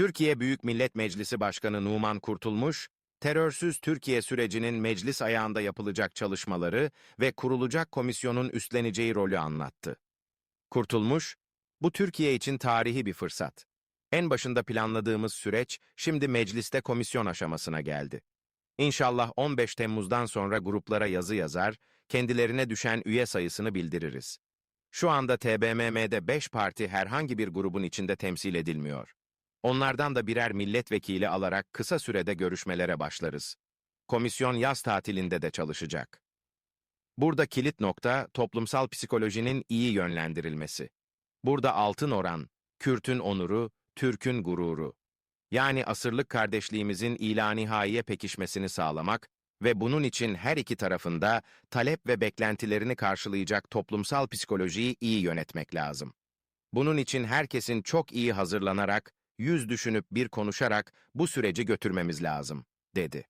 Türkiye Büyük Millet Meclisi Başkanı Numan Kurtulmuş, terörsüz Türkiye sürecinin meclis ayağında yapılacak çalışmaları ve kurulacak komisyonun üstleneceği rolü anlattı. Kurtulmuş, bu Türkiye için tarihi bir fırsat. En başında planladığımız süreç şimdi mecliste komisyon aşamasına geldi. İnşallah 15 Temmuz'dan sonra gruplara yazı yazar, kendilerine düşen üye sayısını bildiririz. Şu anda TBMM'de 5 parti herhangi bir grubun içinde temsil edilmiyor. Onlardan da birer milletvekili alarak kısa sürede görüşmelere başlarız. Komisyon yaz tatilinde de çalışacak. Burada kilit nokta toplumsal psikolojinin iyi yönlendirilmesi. Burada altın oran, Kürt'ün onuru, Türk'ün gururu. Yani asırlık kardeşliğimizin ila nihaiye pekişmesini sağlamak ve bunun için her iki tarafında talep ve beklentilerini karşılayacak toplumsal psikolojiyi iyi yönetmek lazım. Bunun için herkesin çok iyi hazırlanarak, yüz düşünüp bir konuşarak bu süreci götürmemiz lazım, dedi.